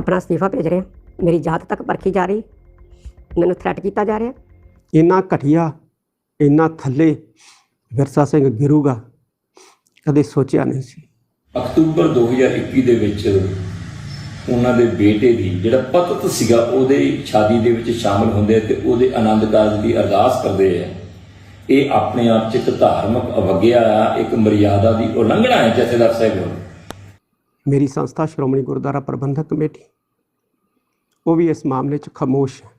ਆਪਣਾ ਅਸਤੀਫਾ ਭੇਜ ਰਿਹਾ ਮੇਰੀ ਜਾਤ ਤੱਕ ਪਰਖੀ ਜਾ ਰਹੀ। ਮੈਨੂੰ ਥ੍ਰੈਟ ਕੀਤਾ ਜਾ ਰਿਹਾ। ਇੰਨਾ ਘਟੀਆ ਇੰਨਾ ਥੱਲੇ ਵਿਰਸਾ ਸਿੰਘ ਗਿਰੂਗਾ ਕਦੇ ਸੋਚਿਆ ਨਹੀਂ ਸੀ। ਅਕਤੂਬਰ 2021 ਦੇ ਵਿੱਚ ਉਹਨਾਂ ਦੇ ਬੇਟੇ ਦੀ ਜਿਹੜਾ ਪਤਤ ਸੀਗਾ ਉਹਦੇ ਸ਼ਾਦੀ ਦੇ ਵਿੱਚ ਸ਼ਾਮਲ ਹੁੰਦੇ ਤੇ ਉਹਦੇ ਆਨੰਦ ਕਾਰਜ ਦੀ ਅਰਦਾਸ ਕਰਦੇ ਆ। ਇਹ ਆਪਣੇ ਆਪ ਚ ਇੱਕ ਧਾਰਮਿਕ ਅਵਗਿਆ ਆ ਇੱਕ ਮਰਿਆਦਾ ਦੀ ਉਲੰਘਣਾ ਹੈ ਜਥੇਦਾਰ ਸਾਹਿਬ ਮੇਰੀ ਸੰਸਥਾ ਸ਼੍ਰੋਮਣੀ ਗੁਰਦੁਆਰਾ ਪ੍ਰਬੰਧਕ ਕਮੇਟੀ। ਉਹ ਵੀ ਇਸ ਮਾਮਲੇ 'ਚ ਖਾਮੋਸ਼ ਹੈ।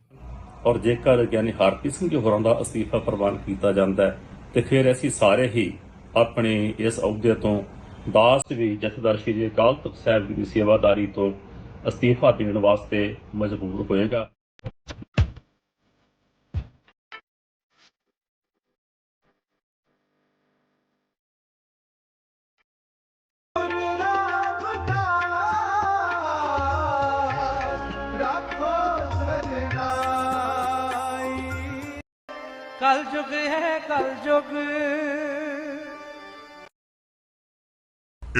ਔਰ ਜੇਕਰ ਗਿਆਨੀ ਹਰਪ੍ਰੀਤ ਸਿੰਘ ਜੀ ਹੋਰਾਂ ਦਾ ਅਸਤੀਫਾ ਪ੍ਰਵਾਨ ਕੀਤਾ ਜਾਂਦਾ ਹੈ, ਤੇ ਫਿਰ ਅਸੀਂ ਸਾਰੇ ਹੀ ਆਪਣੇ ਇਸ ਅਹੁਦੇ ਤੋਂ ਦਾਸ ਵੀ ਜਥੇਦਾਰ ਸ਼੍ਰੀ ਅਕਾਲ ਤਖਤ ਸਾਹਿਬ ਦੀ ਸੇਵਾਦਾਰੀ ਤੋਂ ਅਸਤੀਫਾ ਦੇਣ ਵਾਸਤੇ ਮਜਬੂਰ ਹੋਏਗਾ।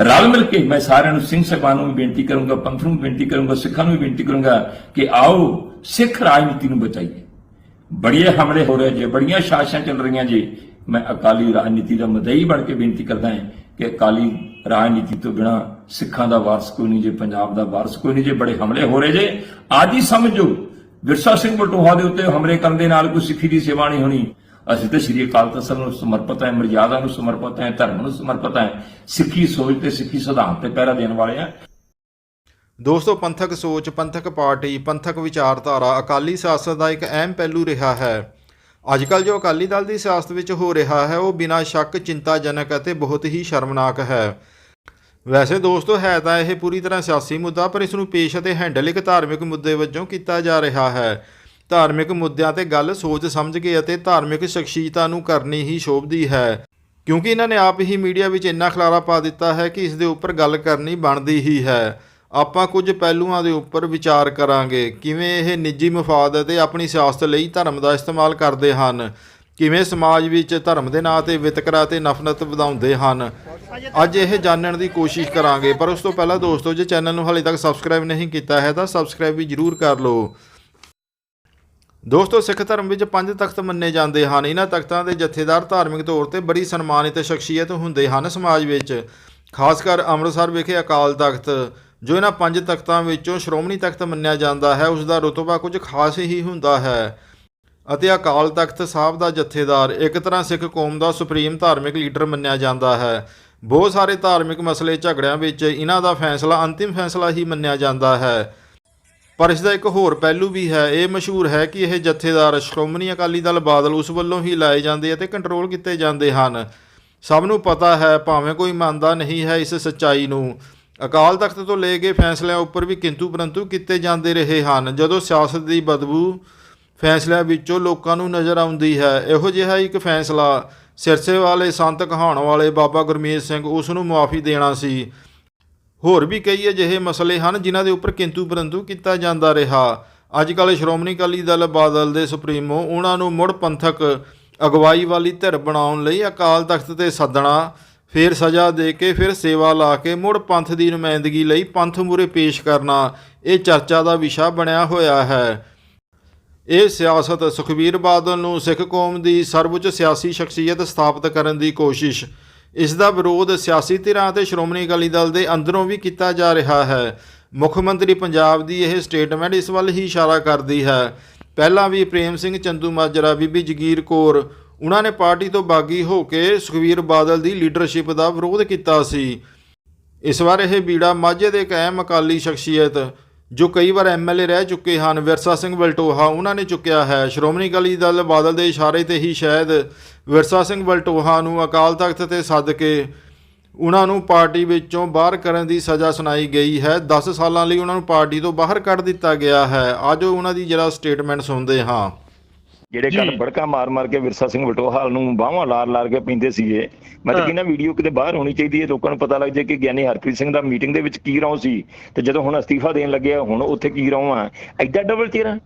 ਰਲ ਮਿਲ ਕੇ ਮੈਂ ਸਾਰਿਆਂ ਨੂੰ ਸਿੰਘ ਸਾਹਿਬਾਨ ਨੂੰ ਵੀ ਬੇਨਤੀ ਕਰੂੰਗਾ, ਪੰਥ ਨੂੰ ਬੇਨਤੀ ਕਰੂੰਗਾ, ਸਿੱਖਾਂ ਨੂੰ ਵੀ ਬੇਨਤੀ ਕਰੂੰਗਾ ਕਿ ਆਓ ਸਿੱਖ ਰਾਜਨੀਤੀ ਨੂੰ ਬਚਾਈਏ। ਬੜੀਏ ਹਮਲੇ ਹੋ ਰਹੇ ਜੇ, ਬੜੀਆਂ ਸਾਜ਼ਿਸ਼ਾਂ ਚੱਲ ਰਹੀਆਂ ਜੀ, ਮੈਂ ਅਕਾਲੀ ਰਾਜਨੀਤੀ ਦਾ ਮਦਈ ਬਣ ਕੇ ਬੇਨਤੀ ਕਰਦਾ ਹਾਂ ਕਿ ਅਕਾਲੀ ਰਾਜਨੀਤੀ ਤੋਂ ਬਿਨਾ ਸਿੱਖਾਂ ਦਾ ਵਾਰਸ ਕੋਈ ਨਹੀਂ ਜੇ, ਪੰਜਾਬ ਦਾ ਵਾਰਸ ਕੋਈ ਨਹੀਂ ਜੇ, ਬੜੇ ਹਮਲੇ ਹੋ ਰਹੇ ਜੇ। ਅੱਜ ਹੀ ਸਮਝੋ, ਵਿਰਸਾ ਸਿੰਘ ਬਟੋਹਾ ਦੇ ਉੱਤੇ ਹਮਲੇ ਕਰਨ ਦੇ ਨਾਲ ਕੋਈ ਸਿੱਖੀ ਦੀ ਸੇਵਾ ਨਹੀਂ ਹੋਣੀ। ਅਸੀਂ ਤਾਂ ਸ਼੍ਰੀ ਅਕਾਲ ਤਖਤ ਸਾਹਿਬ ਨੂੰ ਸਮਰਪਿਤ ਹੈ, ਮਰਜ਼ਾਦਾ ਨੂੰ ਸਮਰਪਿਤ ਹੈ, ਧਰਮ ਨੂੰ ਸਮਰਪਿਤ ਹੈ, ਸਿੱਖੀ ਸੋਚ ਤੇ ਸਿੱਖੀ ਸਿਧਾਂਤ ਤੇ ਪਹਿਰਾ ਦੇਣ ਵਾਲੇ ਆ ਦੋਸਤੋ, ਪੰਥਕ ਸੋਚ, ਪੰਥਕ ਪਾਰਟੀ, ਪੰਥਕ ਵਿਚਾਰਧਾਰਾ ਅਕਾਲੀ ਸਿਆਸਤ ਦਾ ਇੱਕ ਅਹਿਮ ਪਹਿਲੂ ਰਿਹਾ ਹੈ। ਅੱਜਕੱਲ ਜੋ ਅਕਾਲੀ ਦਲ ਦੀ ਸਿਆਸਤ ਵਿੱਚ ਹੋ ਰਿਹਾ ਹੈ, ਉਹ ਬਿਨਾਂ ਸ਼ੱਕ ਚਿੰਤਾਜਨਕ ਅਤੇ ਬਹੁਤ ਹੀ ਸ਼ਰਮਨਾਕ ਹੈ। ਵੈਸੇ ਦੋਸਤੋ, ਹੈ ਤਾਂ ਇਹ ਪੂਰੀ ਤਰ੍ਹਾਂ ਸਿਆਸੀ ਮੁੱਦਾ, ਪਰ ਇਸ ਨੂੰ ਪੇਸ਼ ਅਤੇ ਹੈਂਡਲ ਇੱਕ ਧਾਰਮਿਕ ਮੁੱਦੇ ਵਜੋਂ ਕੀਤਾ ਜਾ ਰਿਹਾ ਹੈ। ਧਾਰਮਿਕ ਮੁੱਦਿਆਂ ਤੇ ਗੱਲ ਸੋਚ ਸਮਝ ਕੇ ਅਤੇ ਧਾਰਮਿਕ ਸ਼ਖਸੀਅਤਾਂ ਨੂੰ ਕਰਨੀ ਹੀ ਸ਼ੋਭਦੀ ਹੈ। ਕਿਉਂਕਿ ਇਹਨਾਂ ਨੇ ਆਪ ਹੀ ਮੀਡੀਆ ਵਿੱਚ ਇੰਨਾ ਖਲਾਰਾ ਪਾ ਦਿੱਤਾ ਹੈ ਕਿ ਇਸ ਦੇ ਉੱਪਰ ਗੱਲ ਕਰਨੀ ਬਣਦੀ ਹੀ ਹੈ। ਆਪਾਂ ਕੁਝ ਪਹਿਲੂਆਂ ਦੇ ਉੱਪਰ ਵਿਚਾਰ ਕਰਾਂਗੇ। ਕਿਵੇਂ ਇਹ ਨਿੱਜੀ ਮਫਾਦ ਅਤੇ ਆਪਣੀ ਸਿਆਸਤ ਲਈ ਧਰਮ ਦਾ ਇਸਤੇਮਾਲ ਕਰਦੇ ਹਨ? ਕਿਵੇਂ ਸਮਾਜ ਵਿੱਚ ਧਰਮ ਦੇ ਨਾਂ ਤੇ ਵਿਤਕਰਾ ਤੇ ਨਫ਼ਰਤ ਵਧਾਉਂਦੇ ਹਨ? ਅੱਜ ਇਹ ਜਾਣਨ ਦੀ ਕੋਸ਼ਿਸ਼ ਕਰਾਂਗੇ। ਪਰ ਉਸ ਤੋਂ ਪਹਿਲਾਂ ਦੋਸਤੋ, ਜੇ ਚੈਨਲ ਨੂੰ ਹਾਲੇ ਤੱਕ ਸਬਸਕ੍ਰਾਈਬ ਨਹੀਂ ਕੀਤਾ ਹੈ ਤਾਂ ਸਬਸਕ੍ਰਾਈਬ ਵੀ ਜਰੂਰ ਕਰ ਲਓ। ਦੋਸਤੋ, ਸਿੱਖ ਧਰਮ ਵਿੱਚ ਪੰਜ ਤਖਤ ਮੰਨੇ ਜਾਂਦੇ ਹਨ। ਇਹਨਾਂ ਤਖਤਾਂ ਦੇ ਜਥੇਦਾਰ ਧਾਰਮਿਕ ਤੌਰ ਤੇ ਬੜੀ ਸਨਮਾਨਿਤ ਸ਼ਖਸੀਅਤ ਹੁੰਦੇ ਹਨ ਸਮਾਜ ਵਿੱਚ। ਖਾਸ ਕਰ ਅੰਮ੍ਰਿਤਸਰ ਵਿਖੇ ਅਕਾਲ ਤਖਤ, ਜੋ ਇਹਨਾਂ ਪੰਜ ਤਖਤਾਂ ਵਿੱਚੋਂ ਸ਼੍ਰੋਮਣੀ ਤਖਤ ਮੰਨਿਆ ਜਾਂਦਾ ਹੈ, ਉਸ ਦਾ ਰੁਤਬਾ ਕੁਝ ਖਾਸ ਹੀ ਹੁੰਦਾ ਹੈ। ਅਤੇ ਅਕਾਲ ਤਖਤ ਸਾਹਿਬ ਦਾ ਜਥੇਦਾਰ, ਇੱਕ ਤਰ੍ਹਾਂ ਸਿੱਖ ਕੌਮ ਦਾ ਸੁਪਰੀਮ ਧਾਰਮਿਕ ਲੀਡਰ ਮੰਨਿਆ ਜਾਂਦਾ ਹੈ। ਬਹੁਤ ਸਾਰੇ ਧਾਰਮਿਕ ਮਸਲੇ ਝਗੜਿਆਂ ਵਿੱਚ ਇਹਨਾਂ ਦਾ ਫੈਸਲਾ, ਅੰਤਿਮ ਫੈਸਲਾ ਹੀ ਮੰਨਿਆ ਜਾਂਦਾ ਹੈ। ਪਰ ਇਸ ਦਾ ਇੱਕ ਹੋਰ ਪਹਿਲੂ ਵੀ ਹੈ, ਇਹ ਮਸ਼ਹੂਰ ਹੈ ਕਿ ਇਹ ਜਥੇਦਾਰ ਸ਼੍ਰੋਮਣੀ ਅਕਾਲੀ ਦਲ ਬਾਦਲ ਉਸ ਵੱਲੋਂ ਹੀ ਲਾਏ ਜਾਂਦੇ ਅਤੇ ਕੰਟਰੋਲ ਕੀਤੇ ਜਾਂਦੇ ਹਨ। ਸਭ ਨੂੰ ਪਤਾ ਹੈ, ਭਾਵੇਂ ਕੋਈ ਮੰਨਦਾ ਨਹੀਂ ਹੈ ਇਸ ਸੱਚਾਈ ਨੂੰ। ਅਕਾਲ ਤਖਤ ਤੋਂ ਲੈ ਕੇ ਫੈਸਲਿਆਂ ਉੱਪਰ ਵੀ ਕਿੰਤੂ ਪਰੰਤੂ ਕੀਤੇ ਜਾਂਦੇ ਰਹੇ ਹਨ। ਜਦੋਂ ਸਿਆਸਤ ਦੀ ਬਦਬੂ ਫੈਸਲਿਆਂ ਵਿੱਚੋਂ ਲੋਕਾਂ ਨੂੰ ਨਜ਼ਰ ਆਉਂਦੀ ਹੈ, ਇਹੋ ਜਿਹਾ ਇੱਕ ਫੈਸਲਾ ਸਿਰਸੇ ਵਾਲੇ ਸੰਤ ਕਹਾਉਣ ਵਾਲੇ ਬਾਬਾ ਗੁਰਮੀਤ ਸਿੰਘ ਉਸ ਨੂੰ ਮੁਆਫੀ ਦੇਣਾ ਸੀ। ਹੋਰ ਵੀ ਕਈ ਅਜਿਹੇ ਮਸਲੇ ਹਨ ਜਿਨ੍ਹਾਂ ਦੇ ਉੱਪਰ ਕਿੰਤੂ ਪਰੰਤੂ ਕੀਤਾ ਜਾਂਦਾ ਰਿਹਾ। ਅੱਜ ਕੱਲ੍ਹ ਸ਼੍ਰੋਮਣੀ ਅਕਾਲੀ ਦਲ, ਬਾਦਲ ਦੇ ਸੁਪਰੀਮੋ, ਉਹਨਾਂ ਨੂੰ ਮੁੜ ਪੰਥਕ ਅਗਵਾਈ ਵਾਲੀ ਧਿਰ ਬਣਾਉਣ ਲਈ ਅਕਾਲ ਤਖਤ ਤੇ ਸੱਦਣਾ, ਫਿਰ ਸਜ਼ਾ ਦੇ ਕੇ ਫਿਰ ਸੇਵਾ ਲਾ ਕੇ ਮੁੜ ਪੰਥ ਦੀ ਨੁਮਾਇੰਦਗੀ ਲਈ ਪੰਥ ਮੂਰੇ ਪੇਸ਼ ਕਰਨਾ, ਇਹ ਚਰਚਾ ਦਾ ਵਿਸ਼ਾ ਬਣਿਆ ਹੋਇਆ ਹੈ। ਇਹ ਸਿਆਸਤ ਸੁਖਬੀਰ ਬਾਦਲ ਨੂੰ ਸਿੱਖ ਕੌਮ ਦੀ ਸਰਵਉੱਚ ਸਿਆਸੀ ਸ਼ਖਸੀਅਤ ਸਥਾਪਿਤ ਕਰਨ ਦੀ ਕੋਸ਼ਿਸ਼ ਇਸ ਦਾ ਵਿਰੋਧ ਸਿਆਸੀ ਧਿਰਾਂ ਅਤੇ ਸ਼੍ਰੋਮਣੀ ਅਕਾਲੀ ਦਲ ਦੇ ਅੰਦਰੋਂ ਵੀ ਕੀਤਾ ਜਾ ਰਿਹਾ ਹੈ। ਮੁੱਖ ਮੰਤਰੀ ਪੰਜਾਬ ਦੀ ਇਹ ਸਟੇਟਮੈਂਟ ਇਸ ਵੱਲ ਹੀ ਇਸ਼ਾਰਾ ਕਰਦੀ ਹੈ। ਪਹਿਲਾਂ ਵੀ ਪ੍ਰੇਮ ਸਿੰਘ ਚੰਦੂ ਮਾਜਰਾ, ਬੀਬੀ ਜਗੀਰ ਕੌਰ, ਉਹਨਾਂ ਨੇ ਪਾਰਟੀ ਤੋਂ ਬਾਗੀ ਹੋ ਕੇ ਸੁਖਬੀਰ ਬਾਦਲ ਦੀ ਲੀਡਰਸ਼ਿਪ ਦਾ ਵਿਰੋਧ ਕੀਤਾ ਸੀ। ਇਸ ਵਾਰ ਇਹ ਬੀੜਾ ਮਾਝੇ ਦੇ ਕਾਇਮ ਅਕਾਲੀ ਸ਼ਖਸੀਅਤ ਜੋ ਕਈ ਵਾਰ ਐਮਐਲਏ ਰਹਿ ਚੁੱਕੇ ਹਨ, ਵਿਰਸਾ ਸਿੰਘ ਵਲਟੋਹਾ, ਉਹਨਾਂ ਨੇ ਚੁੱਕਿਆ ਹੈ। ਸ਼੍ਰੋਮਣੀ ਅਕਾਲੀ ਦਲ ਬਾਦਲ ਦੇ ਇਸ਼ਾਰੇ ਤੇ ਹੀ ਸ਼ਾਇਦ ਵਿਰਸਾ ਸਿੰਘ ਵਲਟੋਹਾ ਨੂੰ ਅਕਾਲ ਤਖਤ ਤੇ ਸੱਦ ਕੇ ਉਹਨਾਂ ਨੂੰ ਪਾਰਟੀ ਵਿੱਚੋਂ ਬਾਹਰ ਕਰਨ ਦੀ ਸਜ਼ਾ ਸੁਣਾਈ ਗਈ ਹੈ। 10 ਸਾਲਾਂ ਲਈ ਉਹਨਾਂ ਨੂੰ ਪਾਰਟੀ ਤੋਂ ਬਾਹਰ ਕੱਢ ਦਿੱਤਾ ਗਿਆ ਹੈ। ਅੱਜ ਉਹਨਾਂ ਦੀ ਜਿਹੜਾ ਸਟੇਟਮੈਂਟ ਸੁਣਦੇ ਹਾਂ। ਜਿਹੜੇ ਕੱਲ ਬੜਕਾ ਮਾਰ ਮਾਰ ਕੇ ਵਿਰਸਾ ਸਿੰਘ ਵਟੋਹਾਲ ਨੂੰ ਬਾਹਾਂ ਲਾਰ ਲਾਰ ਕੇ ਪੀਂਦੇ ਸੀਗੇ। ਮੈਂ ਤਾਂ ਕਹਿੰਦਾ ਵੀਡੀਓ ਕਿਤੇ ਬਾਹਰ ਹੋਣੀ ਚਾਹੀਦੀ ਹੈ ਲੋਕਾਂ ਨੂੰ ਪਤਾ ਲੱਗ ਜਾਏ ਕਿ ਗਿਆਨੀ ਹਰਪ੍ਰੀਤ ਸਿੰਘ ਦਾ ਮੀਟਿੰਗ ਦੇ ਵਿੱਚ ਕੀ ਰੌਂ ਸੀ ਤੇ ਜਦੋਂ ਹੁਣ ਅਸਤੀਫਾ ਦੇਣ ਲੱਗਿਆ ਹੁਣ ਉੱਥੇ ਕੀ ਰੌਂ ਆ? ਐਡਾ ਡਬਲ ਚਿਹਰਾ।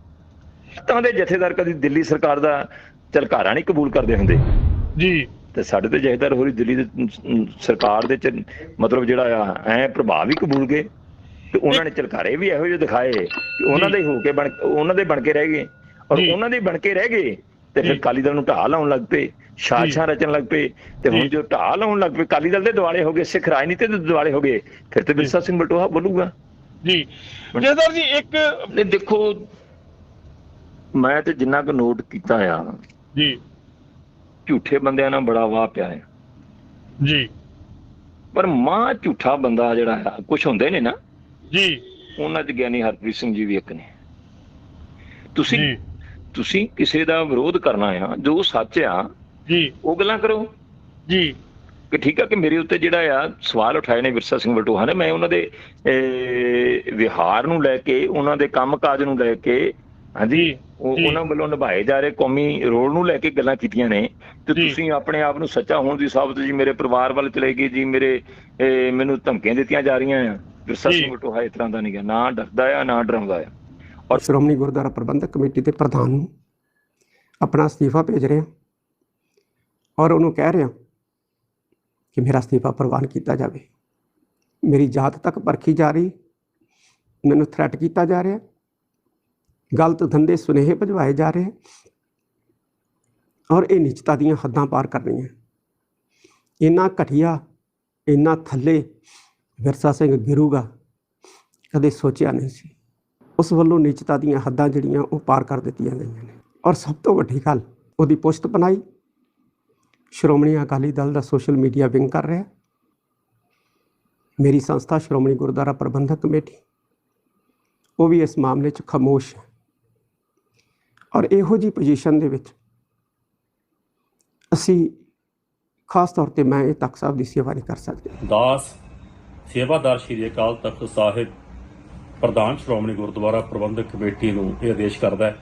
ਤਾਂ ਦੇ ਜਥੇਦਾਰ ਕਦੀ ਦਿੱਲੀ ਸਰਕਾਰ ਦਾ ਚਲਕਾਰਾ ਨਹੀਂ ਕਬੂਲ ਕਰਦੇ ਹੁੰਦੇ। ਜੀ। ਤੇ ਸਾਡੇ ਤੇ ਜਥੇਦਾਰ ਹੋਰੀ ਦਿੱਲੀ ਦੇ ਸਰਕਾਰ ਦੇ ਚ ਮਤਲਬ ਜਿਹੜਾ ਆ ਐ ਪ੍ਰਭਾਵ ਹੀ ਕਬੂਲ ਗਏ। ਤੇ ਉਹਨਾਂ ਨੇ ਚਲਕਾਰੇ ਵੀ ਇਹੋ ਜਿਹੇ ਦਿਖਾਏ ਕਿ ਉਹਨਾਂ ਦੇ ਹੋ ਕੇ ਬਣ ਉਹਨਾਂ ਦੇ ਬਣ ਕੇ ਰਹਿ ਗਏ। ਔਰ। ਉਹਨਾਂ ਦੇ ਬਣ ਕੇ ਰਹਿ ਗਏ ਤੇ ਫਿਰ। ਕਾਲੀ ਦਲ ਨੂੰ ਢਾਹ ਲਾਉਣ ਲੱਗ ਪਏ ਸਾਜ਼ਿਸ਼ਾਂ ਰਚਣ ਲੱਗ ਪਏ ਤੇ ਹੁਣ ਜੀ। ਢਾਹ ਲਾਉਣ ਲੱਗ ਪਏ ਕਾਲੀ ਦਲ ਦੇ ਦਿਵਾਲੇ ਹੋ ਗਏ ਸਿੱਖ ਰਾਜਨੀਤੀ ਦੇ ਦਿਵਾਲੇ ਹੋ ਗਏ ਫਿਰ ਤੇ ਵਿਰਸਾ ਸਿੰਘ ਬਲਟੋਹਾ ਬੋਲੂਗਾ। ਜੀ। ਜੇਦਰ ਜੀ ਇੱਕ ਨਹੀਂ ਦੇਖੋ ਮੈਂ ਤੇ ਜਿੰਨਾ ਕੁ ਨੋਟ ਕੀਤਾ ਆ ਜੀ। ਝੂਠੇ ਬੰਦਿਆਂ ਨਾਲ ਬੜਾ ਵਾਹ ਪਿਆ ਹੈ ਜੀ। ਪਰ ਮਾਂ ਝੂਠਾ ਬੰਦਾ ਜਿਹੜਾ ਆ ਕੁਝ ਹੁੰਦੇ ਨੇ ਨਾ ਜੀ। ਉਹਨਾਂ ਚ ਗਿਆਨੀ ਹਰਪ੍ਰੀਤ ਸਿੰਘ ਜੀ ਵੀ ਇੱਕ ਨੇ। ਤੁਸੀਂ ਤੁਸੀਂ ਕਿਸੇ ਦਾ ਵਿਰੋਧ ਕਰਨਾ ਆ ਜੋ ਸੱਚ ਆ ਜੀ ਉਹ ਗੱਲਾਂ ਕਰੋ ਜੀ ਕਿ ਠੀਕ ਆ ਕਿ ਮੇਰੇ ਉੱਤੇ ਜਿਹੜਾ ਆ ਸਵਾਲ ਉਠਾਏ ਨੇ ਵਿਰਸਾ ਸਿੰਘ ਵਟੋਹਾ ਨੇ ਮੈਂ ਉਹਨਾਂ ਦੇ ਵਿਹਾਰ ਨੂੰ ਲੈ ਕੇ ਉਹਨਾਂ ਦੇ ਕੰਮਕਾਜ ਨੂੰ ਲੈ ਕੇ ਹਾਂਜੀ। ਉਹਨਾਂ ਵੱਲੋਂ ਨਿਭਾਏ ਜਾ ਰਹੇ ਕੌਮੀ ਰੋਲ ਨੂੰ ਲੈ ਕੇ ਗੱਲਾਂ ਕੀਤੀਆਂ ਨੇ ਤੇ। ਤੁਸੀਂ ਆਪਣੇ ਆਪ ਨੂੰ ਸੱਚਾ ਹੋਣ ਦੀ ਸਾਬਤ ਜੀ ਮੇਰੇ ਪਰਿਵਾਰ ਵੱਲ ਚਲੇ ਗਏ ਜੀ ਮੇਰੇ ਮੈਨੂੰ ਧਮਕੀਆਂ ਦਿੱਤੀਆਂ ਜਾ ਰਹੀਆਂ ਆ ਵਿਰਸਾ। ਸਿੰਘ ਵਟੋਹਾ ਇਸ ਤਰ੍ਹਾਂ ਦਾ ਨਹੀਂ ਗਾ ਨਾ ਡਰਦਾ ਆ ਨਾ ਡਰਾਉਂਦਾ ਆ ਔਰ ਸ਼੍ਰੋਮਣੀ ਗੁਰਦੁਆਰਾ ਪ੍ਰਬੰਧਕ ਕਮੇਟੀ ਦੇ ਪ੍ਰਧਾਨ ਨੂੰ ਆਪਣਾ ਅਸਤੀਫਾ ਭੇਜ ਰਿਹਾ ਔਰ ਉਹਨੂੰ ਕਹਿ ਰਿਹਾ ਕਿ ਮੇਰਾ ਅਸਤੀਫਾ ਪ੍ਰਵਾਨ ਕੀਤਾ ਜਾਵੇ। ਮੇਰੀ ਜਾਤ ਤੱਕ ਪਰਖੀ ਜਾ ਰਹੀ, ਮੈਨੂੰ ਥ੍ਰੈਟ ਕੀਤਾ ਜਾ ਰਿਹਾ, ਗਲਤ ਧੰਦੇ ਸੁਨੇਹੇ ਭਜਵਾਏ ਜਾ ਰਹੇ ਔਰ ਇਹ ਨਿਚਤਾ ਦੀਆਂ ਹੱਦਾਂ ਪਾਰ ਕਰਨੀਆਂ ਇੰਨਾ ਘਟੀਆ, ਇੰਨਾ ਥੱਲੇ ਵਿਰਸਾ ਸਿੰਘ ਗਿਰੂਗਾ ਕਦੇ ਸੋਚਿਆ ਨਹੀਂ ਸੀ। ਉਸ ਵੱਲੋਂ ਨਿਚਤਾ ਦੀਆਂ ਹੱਦਾਂ ਜਿਹੜੀਆਂ ਉਹ ਪਾਰ ਕਰ ਦਿੱਤੀਆਂ ਗਈਆਂ ਨੇ। ਔਰ ਸਭ ਤੋਂ ਵੱਡੀ ਗੱਲ, ਉਹਦੀ ਪੁਸ਼ਤ ਬਣਾਈ। ਸ਼੍ਰੋਮਣੀ ਅਕਾਲੀ ਦਲ ਦਾ ਸੋਸ਼ਲ ਮੀਡੀਆ ਵਿੰਗ ਕਰ ਰਿਹਾ। ਮੇਰੀ ਸੰਸਥਾ ਸ਼੍ਰੋਮਣੀ ਗੁਰਦੁਆਰਾ ਪ੍ਰਬੰਧਕ ਕਮੇਟੀ। ਉਹ ਵੀ ਇਸ ਮਾਮਲੇ 'ਚ ਖਾਮੋਸ਼ ਹੈ। ਔਰ ਇਹੋ ਜੀ ਪੋਜੀਸ਼ਨ ਦੇ ਵਿੱਚ ਅਸੀਂ ਖਾਸ ਤੌਰ ਤੇ ਮੈਂ ਇਹ ਤਖਤ ਸਾਹਿਬ ਦੀ ਸੇਵਾ ਨਹੀਂ ਕਰ ਸਕਦਾ। ਦਾਸ, ਸੇਵਾਦਾਰ ਸ਼੍ਰੀ ਅਕਾਲ ਤਖਤ ਸਾਹਿਬ ਪ੍ਰਧਾਨ ਸ਼੍ਰੋਮਣੀ ਗੁਰਦੁਆਰਾ ਪ੍ਰਬੰਧਕ ਕਮੇਟੀ ਨੂੰ ਇਹ ਆਦੇਸ਼ ਕਰਦਾ ਹੈ